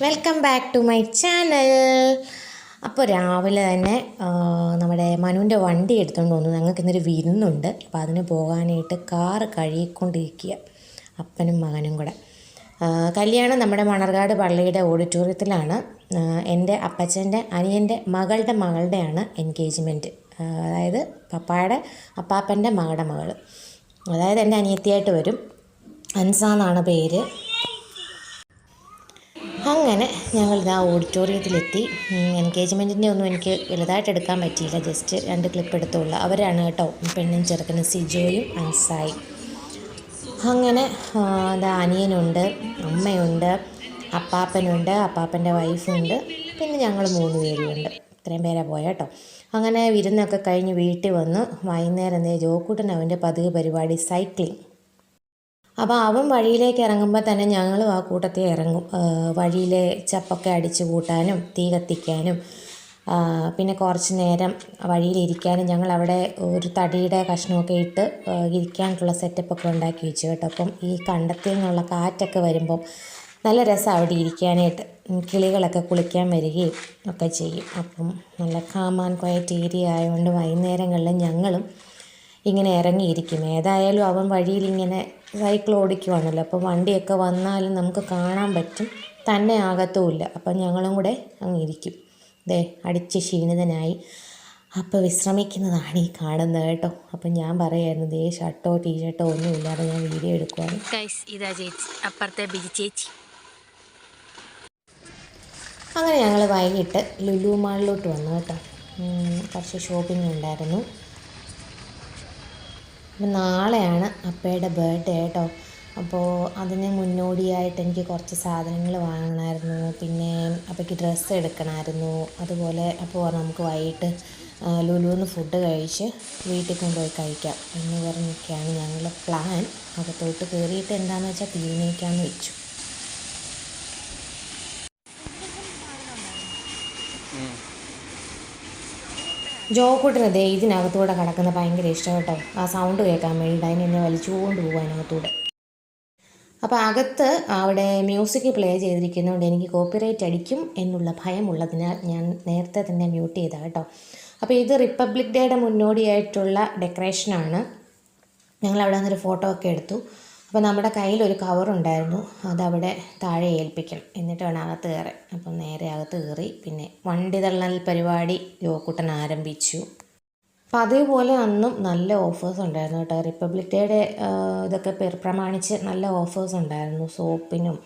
Welcome back to my channel. അപ്പോൾ രാവിലെ തന്നെ നമ്മുടെ മനുവിന്റെ വണ്ടി എടുത്തുകൊണ്ട് വന്നു. ഞങ്ങൾക്ക് ഇന്നൊരു വിരുന്നുണ്ട്. അപ്പോൾ അതിന് പോകാനായിട്ട് കാറ് കഴുകിക്കൊണ്ടിരിക്കുക. അപ്പനും മകനും കൂടെ. കല്യാണം നമ്മുടെ മണർകാട് പള്ളിയുടെ ഓഡിറ്റോറിയത്തിലാണ്. എന്റെ അപ്പച്ചന്റെ അനിയന്റെ മകളുടെ മകളുടെയാണ് എൻഗേജ്മെന്റ്. അതായത് പപ്പായുടെ അപ്പാപ്പന്റെ മകളുടെ മകൾ അതായത് എന്റെ അനിയത്തിയായിട്ട് വരും. അൻസാന്നാണ് പേര്. അങ്ങനെ ഞങ്ങൾ ഇതാ ഓഡിറ്റോറിയത്തിലെത്തി എൻഗേജ്മെന്റിന്റെ ഒന്നും എനിക്ക് വലുതായിട്ട് എടുക്കാൻ പറ്റിയില്ല. ജസ്റ്റ് രണ്ട് ക്ലിപ്പ് എടുത്തുള്ളൂ അവരാണ് കേട്ടോ. പെണ്ണും ചെറുക്കനും സിജോയും അൻസായി അങ്ങനെ എന്താ അനിയനുണ്ട് അമ്മയുണ്ട് അപ്പാപ്പനുണ്ട് അപ്പാപ്പന്റെ വൈഫുണ്ട് പിന്നെ ഞങ്ങൾ മൂന്ന് പേരുണ്ട്. ഇത്രയും പേരാ പോയ കേട്ടോ. അങ്ങനെ വിരുന്നൊക്കെ കഴിഞ്ഞ് വീട്ടിൽ വന്ന്. വൈകുന്നേരം എന്തേ ജോക്കൂട്ടൻ അവന്റെ പതിവ് പരിപാടി സൈക്ലിംഗ് അപ്പോൾ അവൻ വഴിയിലേക്ക് ഇറങ്ങുമ്പോൾ തന്നെ ഞങ്ങളും ആ കൂട്ടത്തിൽ ഇറങ്ങും. വഴിയിലെ ചപ്പൊക്കെ അടിച്ചു കൂട്ടാനും തീ കത്തിക്കാനും പിന്നെ കുറച്ച് നേരം വഴിയിലിരിക്കാനും ഞങ്ങൾ അവിടെ ഒരു തടിയുടെ കഷ്ണമൊക്കെ ഇട്ട് ഇരിക്കാനുള്ള സെറ്റപ്പൊക്കെ ഉണ്ടാക്കി വെച്ചു കേട്ടോ. അപ്പം ഈ കണ്ടത്തിൽ നിന്നുള്ള കാറ്റൊക്കെ വരുമ്പം നല്ല രസം അവിടെ ഇരിക്കാനായിട്ട്. കിളികളൊക്കെ കുളിക്കാൻ വരികയും ഒക്കെ ചെയ്യും. അപ്പം നല്ല കാമാൻ ക്വയറ്റ് ഏരിയ ആയതുകൊണ്ട് വൈകുന്നേരങ്ങളിൽ ഞങ്ങളും ഇങ്ങനെ ഇറങ്ങിയിരിക്കും ഏതായാലും അവൻ വഴിയിൽ ഇങ്ങനെ സൈക്കിൾ ഓടിക്കുവാണല്ലോ. അപ്പോൾ വണ്ടിയൊക്കെ വന്നാലും നമുക്ക് കാണാൻ പറ്റും. തന്നെ ആകത്തുമില്ല. അപ്പം ഞങ്ങളും കൂടെ അങ്ങ് ഇരിക്കും. ദേ അടിച്ച് ക്ഷീണിതനായി. അപ്പോൾ വിശ്രമിക്കുന്നതാണ് ഈ കാണുന്നത് കേട്ടോ. അപ്പം ഞാൻ പറയായിരുന്നു ദേ ഷർട്ടോ ടീഷർട്ടോ ഒന്നും ഇല്ലാതെ ഞാൻ വീഡിയോ എടുക്കുവാണ്. ഇതാ ചേച്ചി. അപ്പുറത്തെ ബിജി ചേച്ചി. അങ്ങനെ ഞങ്ങൾ വൈകിട്ട് ലുലു മാളിലോട്ട് വന്നു കേട്ടോ. കുറച്ച് ഷോപ്പിംഗ് ഉണ്ടായിരുന്നു. അപ്പം നാളെയാണ് അപ്പയുടെ ബർത്ത്ഡേ കേട്ടോ അപ്പോൾ അതിന് മുന്നോടിയായിട്ട് എനിക്ക് കുറച്ച് സാധനങ്ങൾ വാങ്ങണമായിരുന്നു. പിന്നെ അപ്പയ്ക്ക് ഡ്രസ്സ് എടുക്കണമായിരുന്നു. അതുപോലെ അപ്പോൾ നമുക്ക് വൈകിട്ട് ലുലുന്ന് ഫുഡ് കഴിച്ച് വീട്ടിൽ കൊണ്ടുപോയി കഴിക്കാം എന്ന് പറഞ്ഞൊക്കെയാണ് ഞങ്ങളുടെ പ്ലാൻ അകത്തോട്ട് കയറിയിട്ട് എന്താണെന്ന് വെച്ചാൽ തീരുമാനിക്കാമെന്ന് വെച്ചു. ജോക്കൂട്ടിന് ദേ ഇതിനകത്തൂടെ കിടക്കുന്ന ഭയങ്കര ഇഷ്ടം കേട്ടോ. ആ സൗണ്ട് കേൾക്കാൻ വേണ്ടി അതിനെ എന്നെ വലിച്ചുകൊണ്ട് പോകും അതിനകത്തൂടെ. അപ്പോൾ അകത്ത് അവിടെ മ്യൂസിക് പ്ലേ ചെയ്തിരിക്കുന്നതുകൊണ്ട് എനിക്ക് കോപ്പിറൈറ്റ് അടിക്കും എന്നുള്ള ഭയമുള്ളതിനാൽ ഞാൻ നേരത്തെ തന്നെ മ്യൂട്ട് ചെയ്താ കേട്ടോ. അപ്പോൾ ഇത് റിപ്പബ്ലിക് ഡേയുടെ മുന്നോടിയായിട്ടുള്ള ഡെക്കറേഷനാണ് ഞങ്ങൾ അവിടെ നിന്നൊരു ഫോട്ടോ ഒക്കെ എടുത്തു. അപ്പോൾ നമ്മുടെ കയ്യിൽ ഒരു കവറുണ്ടായിരുന്നു അതവിടെ താഴെ ഏൽപ്പിക്കണം. എന്നിട്ട് വേണം അകത്ത് കയറാൻ അപ്പം നേരെ അകത്ത് കയറി പിന്നെ വണ്ടി തള്ളൽ പരിപാടി യോക്കുട്ടൻ ആരംഭിച്ചു. അപ്പം അതേപോലെ അന്നും നല്ല ഓഫേഴ്സ് ഉണ്ടായിരുന്നു കേട്ടോ. റിപ്പബ്ലിക് ഡേയുടെ ഇതൊക്കെ പ്രമാണിച്ച് നല്ല ഓഫേഴ്സ് ഉണ്ടായിരുന്നു. സോപ്പിനും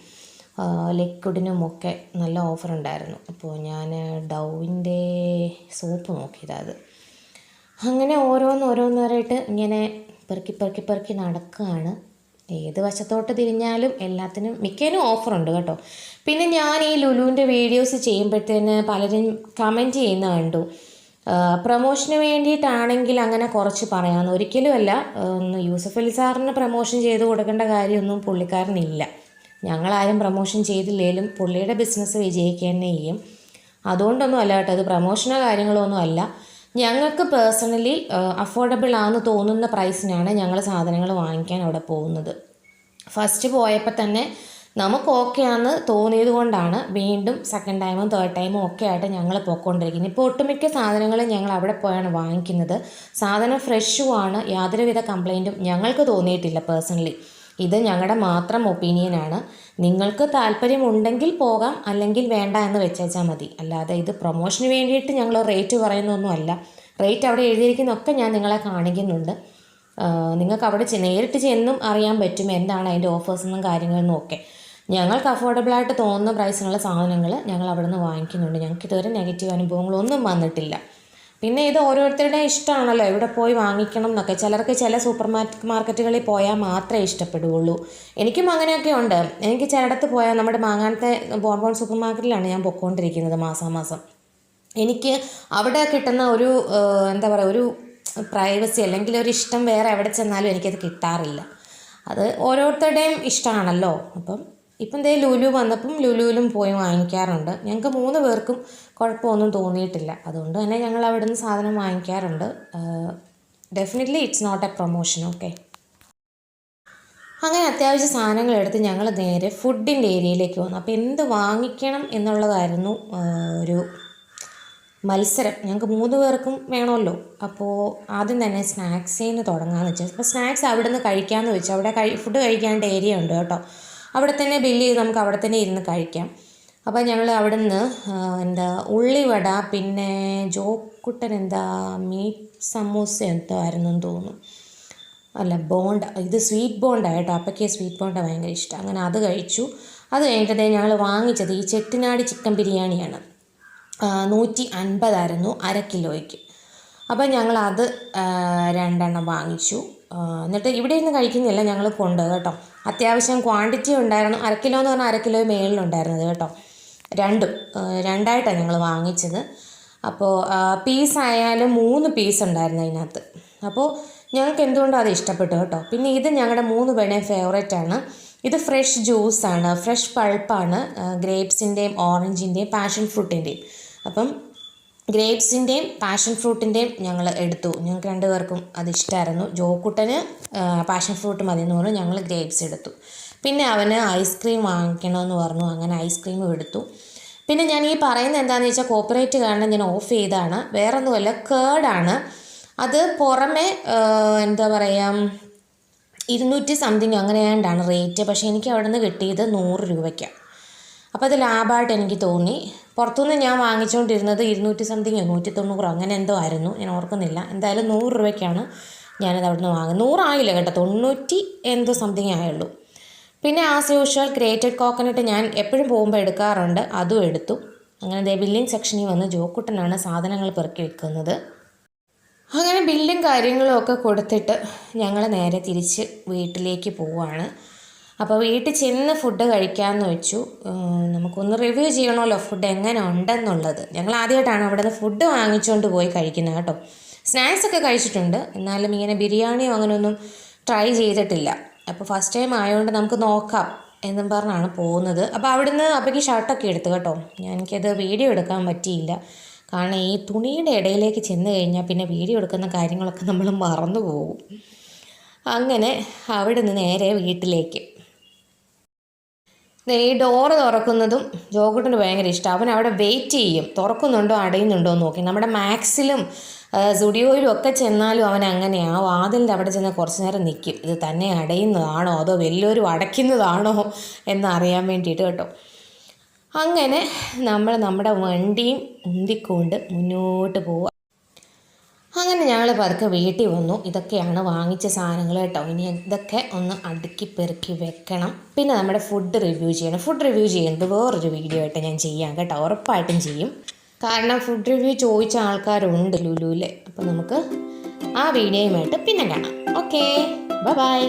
ലിക്വിഡിനും ഒക്കെ നല്ല ഓഫർ ഉണ്ടായിരുന്നു. അപ്പോൾ ഞാൻ ഡൗവിന്റെ സോപ്പ് നോക്കിയത് അങ്ങനെ ഓരോന്ന് ഇങ്ങനെ പെറുക്കി പെറുക്കി പെറുക്കി നടക്കുകയാണ് ഏത് വശത്തോട്ട് തിരിഞ്ഞാലും എല്ലാത്തിനും മിക്കതിനും ഓഫറുണ്ട് കേട്ടോ. പിന്നെ ഞാൻ ഈ ലുലുവിന്റെ വീഡിയോസ് ചെയ്യുമ്പോഴത്തേന് പലരും കമന്റ് ചെയ്യുന്ന കണ്ടു. പ്രൊമോഷന് വേണ്ടിയിട്ടാണെങ്കിൽ അങ്ങനെ കുറച്ച് പറയാമെന്ന് ഒരിക്കലുമല്ല യൂസഫ് അലി സാറിന് പ്രൊമോഷൻ ചെയ്ത് കൊടുക്കേണ്ട കാര്യമൊന്നും പുള്ളിക്കാരനില്ല. ഞങ്ങളാരും പ്രൊമോഷൻ ചെയ്തില്ലെങ്കിലും പുള്ളിയുടെ ബിസിനസ് വിജയിക്കുക തന്നെ ചെയ്യും. അതുകൊണ്ടൊന്നും അല്ല കേട്ടോ അത് പ്രൊമോഷനോ കാര്യങ്ങളോ ഒന്നും അല്ല. ഞങ്ങൾക്ക് പേഴ്സണലി അഫോർഡബിൾ ആണെന്ന് തോന്നുന്ന പ്രൈസിനാണ് ഞങ്ങൾ സാധനങ്ങൾ വാങ്ങിക്കാൻ അവിടെ പോകുന്നത്. ഫസ്റ്റ് പോയപ്പോൾ തന്നെ നമുക്ക് ഓക്കെ ആണെന്ന് തോന്നിയത് കൊണ്ടാണ് വീണ്ടും സെക്കൻഡ് ടൈമും തേർഡ് ടൈമും ഒക്കെ ആയിട്ട് ഞങ്ങൾ പോയിക്കൊണ്ടിരിക്കുന്നത്. ഇപ്പോൾ ഒട്ടുമിക്ക സാധനങ്ങളും ഞങ്ങൾ അവിടെ പോയാണ് വാങ്ങിക്കുന്നത്. സാധനം ഫ്രഷും ആണ്. യാതൊരുവിധ കംപ്ലൈന്റും ഞങ്ങൾക്ക് തോന്നിയിട്ടില്ല പേഴ്സണലി ഇത് ഞങ്ങളുടെ മാത്രം ഒപ്പീനിയനാണ് നിങ്ങൾക്ക് താല്പര്യമുണ്ടെങ്കിൽ പോകാം അല്ലെങ്കിൽ വേണ്ട എന്ന് വെച്ചേച്ചാൽ മതി. അല്ലാതെ ഇത് പ്രൊമോഷന് വേണ്ടിയിട്ട് ഞങ്ങൾ റേറ്റ് പറയുന്നൊന്നുമല്ല. റേറ്റ് അവിടെ എഴുതിയിരിക്കുന്നൊക്കെ ഞാൻ നിങ്ങളെ കാണിക്കുന്നുണ്ട്. നിങ്ങൾക്ക് അവിടെ നേരിട്ട് ചെന്നും അറിയാൻ പറ്റും എന്താണ് അതിന്റെ ഓഫേഴ്സെന്നും കാര്യങ്ങളെന്നും ഒക്കെ. ഞങ്ങൾക്ക് അഫോർഡബിളായിട്ട് തോന്നുന്ന പ്രൈസിനുള്ള സാധനങ്ങൾ ഞങ്ങൾ അവിടെ നിന്ന് വാങ്ങിക്കുന്നുണ്ട്. ഞങ്ങൾക്ക് ഇതുവരെ നെഗറ്റീവ് അനുഭവങ്ങളൊന്നും വന്നിട്ടില്ല. പിന്നെ ഇത് ഓരോരുത്തരുടെ ഇഷ്ടമാണല്ലോ. എവിടെ പോയി വാങ്ങിക്കണം എന്നൊക്കെ. ചിലർക്ക് ചില സൂപ്പർ മാർക്കറ്റ് മാർക്കറ്റുകളിൽ പോയാൽ മാത്രമേ ഇഷ്ടപ്പെടുകയുള്ളൂ. എനിക്കും അങ്ങനെയൊക്കെ ഉണ്ട്. എനിക്ക് ചിലയിടത്ത് പോയാൽ നമ്മുടെ മാങ്ങാനത്തെ ബോൺബോൺ സൂപ്പർ മാർക്കറ്റിലാണ് ഞാൻ പൊയ്ക്കൊണ്ടിരിക്കുന്നത് മാസാമാസം. എനിക്ക് അവിടെ കിട്ടുന്ന ഒരു എന്താ പറയുക ഒരു പ്രൈവസി അല്ലെങ്കിൽ ഒരു ഇഷ്ടം വേറെ എവിടെ ചെന്നാലും എനിക്കത് കിട്ടാറില്ല. അത് ഓരോരുത്തരുടെയും ഇഷ്ടമാണല്ലോ. അപ്പം ഇപ്പം ദേ ലുലു വന്നപ്പം ലുലുവിലും പോയി വാങ്ങിക്കാറുണ്ട്. ഞങ്ങൾക്ക് മൂന്ന് പേർക്കും കുഴപ്പമൊന്നും തോന്നിയിട്ടില്ല. അതുകൊണ്ട് തന്നെ ഞങ്ങൾ അവിടെ നിന്ന് സാധനം വാങ്ങിക്കാറുണ്ട്. Definitely it's not a promotion okay അങ്ങനെ അത്യാവശ്യ സാധനങ്ങൾ എടുത്ത് ഞങ്ങൾ നേരെ ഫുഡിന്റെ ഏരിയയിലേക്ക് വന്നു. അപ്പോൾ എന്ത് വാങ്ങിക്കണം എന്നുള്ളതായിരുന്നു ഒരു മത്സരം. ഞങ്ങൾക്ക് മൂന്ന് പേർക്കും വേണമല്ലോ. അപ്പോൾ ആദ്യം തന്നെ സ്നാക്സിൽ നിന്ന് തുടങ്ങാമെന്ന് വെച്ചാൽ അപ്പോൾ സ്നാക്സ് അവിടെ നിന്ന് കഴിക്കാമെന്ന് വെച്ചാൽ അവിടെ കഴി ഫുഡ് കഴിക്കാണ്ട് ഏരിയ ഉണ്ട് കേട്ടോ. അവിടെ തന്നെ ബില്ല് ചെയ്ത് നമുക്ക് അവിടെ തന്നെ ഇരുന്ന് കഴിക്കാം. അപ്പോൾ ഞങ്ങൾ അവിടെ നിന്ന് എന്താ ഉള്ളിവട പിന്നെ ജോക്കുട്ടൻ എന്താ മീറ്റ് സമൂസ എന്തോ ആയിരുന്നു എന്ന് തോന്നുന്നു. അല്ല ബോണ്ട ഇത് സ്വീറ്റ് ബോണ്ട കേട്ടോ. അപ്പയ്ക്ക് സ്വീറ്റ് ബോണ്ട ഭയങ്കര ഇഷ്ടം. അങ്ങനെ അത് കഴിച്ചു. അത് കഴിഞ്ഞിട്ട് ഞങ്ങൾ വാങ്ങിച്ചത് ഈ ചെട്ടിനാട് ചിക്കൻ ബിരിയാണിയാണ്. നൂറ്റി അൻപതായിരുന്നു അര കിലോയ്ക്ക്. അപ്പോൾ ഞങ്ങൾ അത് രണ്ടെണ്ണം വാങ്ങിച്ചു. എന്നിട്ട് ഇവിടെ ഇരുന്ന് കഴിക്കുന്നില്ല ഞങ്ങൾ കൊണ്ട് കേട്ടോ. അത്യാവശ്യം ക്വാണ്ടിറ്റി ഉണ്ടായിരുന്നു. അര കിലോ എന്ന് പറഞ്ഞാൽ അര കിലോ മേളിലുണ്ടായിരുന്നത് കേട്ടോ. രണ്ടും രണ്ടായിട്ടാണ് ഞങ്ങൾ വാങ്ങിച്ചത്. അപ്പോൾ പീസ് ആയാലും മൂന്ന് പീസ് ഉണ്ടായിരുന്നു അതിനകത്ത്. അപ്പോൾ ഞങ്ങൾക്ക് എന്തുകൊണ്ടും അത് ഇഷ്ടപ്പെട്ടു കേട്ടോ. പിന്നെ ഇത് ഞങ്ങളുടെ മൂന്ന് പേരുടെയും ഫേവറേറ്റ് ആണ്. ഇത് ഫ്രഷ് ജ്യൂസാണ് ഫ്രഷ് പൾപ്പാണ് ഗ്രേപ്സിന്റെയും ഓറഞ്ചിന്റെയും പാഷൻ ഫ്രൂട്ടിന്റെയും അപ്പം ഗ്രേപ്സിന്റെയും പാഷൻ ഫ്രൂട്ടിന്റെയും ഞങ്ങൾ എടുത്തു. ഞങ്ങൾക്ക് രണ്ടുപേർക്കും അത് ഇഷ്ടമായിരുന്നു ജോക്കുട്ടന് പാഷൻ ഫ്രൂട്ട് മതി എന്ന് പറഞ്ഞു ഞങ്ങൾ ഗ്രേപ്സ് എടുത്തു. പിന്നെ അവന് ഐസ്ക്രീം വാങ്ങിക്കണമെന്ന് പറഞ്ഞു. അങ്ങനെ ഐസ്ക്രീം എടുത്തു. പിന്നെ ഞാൻ ഈ പറയുന്നത് എന്താണെന്ന് വെച്ചാൽ കോപ്പറേറ്റ് കാരണം ഞാൻ ഓഫ് ചെയ്താണ് വേറെ ഒന്നുമല്ല കേർഡാണ് അത് പുറമെ എന്താ പറയുക ഇരുന്നൂറ്റി സംതിങ് അങ്ങനെയാണ്ടാണ് റേറ്റ്. പക്ഷേ എനിക്ക് അവിടെ നിന്ന് കിട്ടിയത് നൂറ് രൂപയ്ക്കാണ്. അപ്പോൾ അത് ലാഭമായിട്ട് എനിക്ക് തോന്നി. പുറത്തുനിന്ന് ഞാൻ വാങ്ങിച്ചുകൊണ്ടിരുന്നത് ഇരുന്നൂറ്റി സംതിങ്ങോ നൂറ്റി തൊണ്ണൂറോ അങ്ങനെ എന്തോ ആയിരുന്നു. ഞാൻ ഓർക്കുന്നില്ല. എന്തായാലും നൂറ് രൂപയ്ക്കാണ് ഞാനത് അവിടെ നിന്ന് വാങ്ങുന്നത്. നൂറായില്ല കേട്ടോ തൊണ്ണൂറ്റി എന്തോ സംതിങ് ആയുള്ളൂ. പിന്നെ ആസ് യൂഷ്വൽ ഗ്രേറ്റഡ് കോക്കനട്ട് ഞാൻ എപ്പോഴും പോകുമ്പോൾ എടുക്കാറുണ്ട്. അതും എടുത്തു. അങ്ങനെ ദേ ബില്ലിംഗ് സെക്ഷനിൽ വന്ന് ജോക്കുട്ടനാണ് സാധനങ്ങൾ പെറുക്കി വെക്കുന്നത്. അങ്ങനെ ബില്ലും കാര്യങ്ങളും ഒക്കെ കൊടുത്തിട്ട് ഞങ്ങൾ നേരെ തിരിച്ച് വീട്ടിലേക്ക് പോവാണ്. അപ്പോൾ വീട്ടിൽ ചെന്ന് ഫുഡ് കഴിക്കാമെന്ന് വെച്ചു. നമുക്കൊന്ന് റിവ്യൂ ചെയ്യണമല്ലോ ഫുഡ് എങ്ങനെ ഉണ്ടെന്നുള്ളത്. ഞങ്ങൾ ആദ്യമായിട്ടാണ് അവിടെ നിന്ന് ഫുഡ് വാങ്ങിച്ചുകൊണ്ട് പോയി കഴിക്കുന്നത് കേട്ടോ. സ്നാക്സ് ഒക്കെ കഴിച്ചിട്ടുണ്ട്. എന്നാലും ഇങ്ങനെ ബിരിയാണിയോ അങ്ങനെയൊന്നും ട്രൈ ചെയ്തിട്ടില്ല. അപ്പോൾ ഫസ്റ്റ് ടൈം ആയതുകൊണ്ട് നമുക്ക് നോക്കാം എന്നും പറഞ്ഞാണ് പോകുന്നത്. അപ്പോൾ അവിടുന്ന് അപ്പോഴേക്ക് ഷർട്ടൊക്കെ എടുത്തു കേട്ടോ. എനിക്കത് വീഡിയോ എടുക്കാൻ പറ്റിയില്ല. കാരണം ഈ തുണിയുടെ ഇടയിലേക്ക് ചെന്ന് കഴിഞ്ഞാൽ പിന്നെ വീഡിയോ എടുക്കുന്ന കാര്യങ്ങളൊക്കെ നമ്മൾ മറന്നു പോകും. അങ്ങനെ അവിടെ നിന്ന് നേരെ വീട്ടിലേക്ക്. ഈ ഡോറ് തുറക്കുന്നതും ജോഗുട്ടിന് ഭയങ്കര ഇഷ്ടമാണ് അവൻ അവിടെ വെയിറ്റ് ചെയ്യും. തുറക്കുന്നുണ്ടോ അടയുന്നുണ്ടോ എന്ന് നോക്കി. നമ്മുടെ മാക്സിലും സ്റ്റുഡിയോയിലും ഒക്കെ ചെന്നാലും അവൻ അങ്ങനെയാണ് ആ വാതിലിന്റെ അവിടെ ചെന്ന് കുറച്ച് നേരം നിൽക്കും ഇത് തന്നെ അടയുന്നതാണോ അതോ വലിയൊരു അടയ്ക്കുന്നതാണോ എന്നറിയാൻ വേണ്ടിയിട്ട് കേട്ടോ. അങ്ങനെ നമ്മൾ നമ്മുടെ വണ്ടിയും ഉന്തിക്കൊണ്ട് മുന്നോട്ട് പോവുക. അങ്ങനെ ഞങ്ങൾ പതുക്കെ വീട്ടിൽ വന്നു. ഇതൊക്കെയാണ് വാങ്ങിച്ച സാധനങ്ങൾ കേട്ടോ. ഇനി ഇതൊക്കെ ഒന്ന് അടുക്കി പെറുക്കി വെക്കണം. പിന്നെ നമ്മുടെ ഫുഡ് റിവ്യൂ ചെയ്യണം. ഫുഡ് റിവ്യൂ ചെയ്യുന്നത് വേറൊരു വീഡിയോ ആയിട്ട് ഞാൻ ചെയ്യാം കേട്ടോ. ഉറപ്പായിട്ടും ചെയ്യും. കാരണം ഫുഡ് റിവ്യൂ ചോദിച്ച ആൾക്കാരുണ്ട് ലുലുവിൽ അപ്പോൾ നമുക്ക് ആ വീഡിയോയുമായിട്ട് പിന്നെ കാണാം. Okay bye